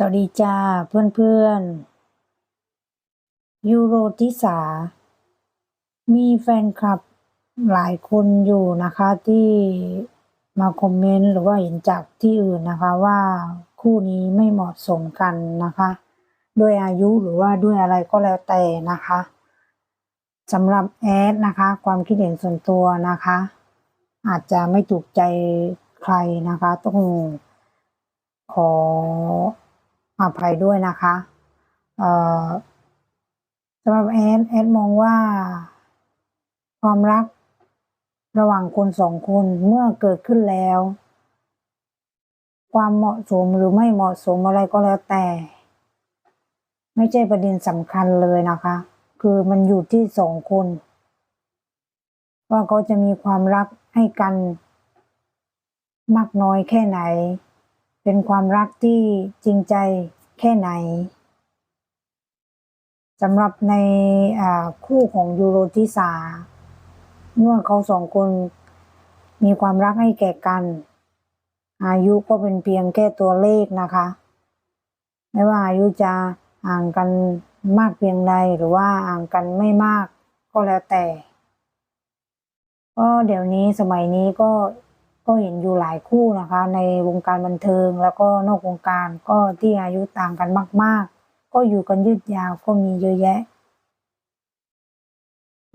สวัสดีจ้าเพื่อนเพื่อนๆยูโรทิสา มีแฟนคลับหลายคนอยู่นะคะที่มาคอมเมนต์หรือว่าเห็นจากที่อื่นนะคะว่าคู่นี้ไม่เหมาะสมกันนะคะ ด้วยอายุหรือว่าด้วยอะไรก็แล้วแต่นะคะสำหรับแอดนะคะ ความคิดเห็นส่วนตัวนะคะ อาจจะไม่ถูกใจใครนะคะ ต้องขอ อภัยด้วยนะคะเอ่อสำหรับแอดแอดมองว่า ความรักระหว่างคนสองคนเมื่อเกิดขึ้นแล้ว ความเหมาะสมหรือไม่เหมาะสมอะไรก็แล้วแต่ ไม่ใช่ประเด็นสำคัญเลยนะคะ คือมันอยู่ที่สองคน ว่าเขาจะมีความรักให้กัน มากน้อยแค่ไหน เป็นความรักที่จริงใจแค่ไหนสำหรับในคู่ของยูโรทิสาเมื่อเขาสองคนมีความรักให้แก่กัน อายุก็เป็นเพียงแค่ตัวเลขนะคะ ไม่ว่าอายุจะห่างกันมากเพียงใดหรือว่าห่างกันไม่มากก็แล้วแต่ก็เดี๋ยวนี้สมัยนี้ก็ ก็เห็นอยู่หลายคู่นะคะ ในวงการบันเทิงแล้วก็นอกวงการก็ที่อายุต่างกันมาก ๆ ก็อยู่กันยืดยาวก็มีเยอะแยะ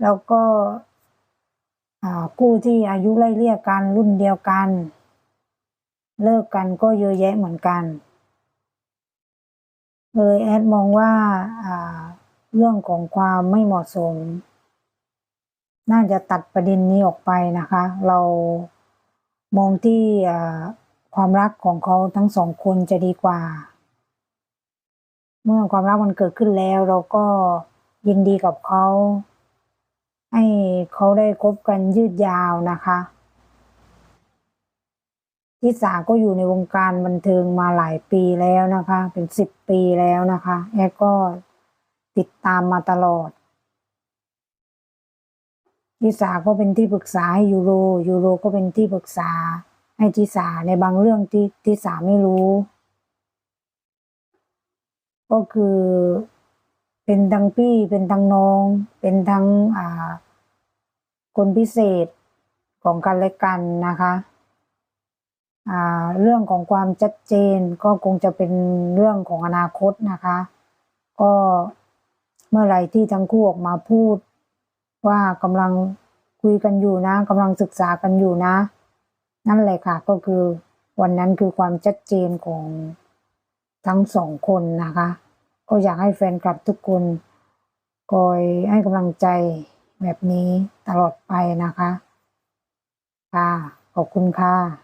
แล้วก็คู่ที่อายุไล่เลี่ยกันรุ่นเดียวกัน เลิกกันก็เยอะแยะเหมือนกัน เลยแอดมองว่าเรื่องของความไม่เหมาะสม น่าจะตัดประเด็นนี้ออกไปนะคะ เรา มองที่ความรักของเขาทั้งสองคนจะดีกว่า เมื่อความรักมันเกิดขึ้นแล้วเราก็ยินดีกับเขา ให้เขาได้คบกันยืดยาวนะคะทิสาก็อยู่ในวงการบันเทิงมาหลายปีแล้วนะคะ เป็นสิบปีแล้วนะคะแอก็ติดตามมาตลอด ทิสาก็เป็นที่ปรึกษาให้ยูโร ยูโรก็เป็นที่ปรึกษา ให้ทิสาในบางเรื่องที่ทิสาไม่รู้ ก็คือ เป็นทั้งพี่เป็นทั้งน้อง เป็นทั้งอ่า คนพิเศษของกันและกันนะคะเรื่องของความชัดเจนก็คงจะเป็นเรื่องของอนาคตนะคะ ก็เมื่อไหร่ที่ทั้งคู่ออกมาพูด ว่ากำลังคุยกันอยู่นะกำลังศึกษากันอยู่นะ นั่นแหละค่ะก็คือวันนั้นคือความชัดเจนของทั้งสองคนนะคะ ก็อยากให้แฟนคลับทุกคนคอยให้กำลังใจแบบนี้ตลอดไปนะคะ ค่ะ ขอบคุณค่ะ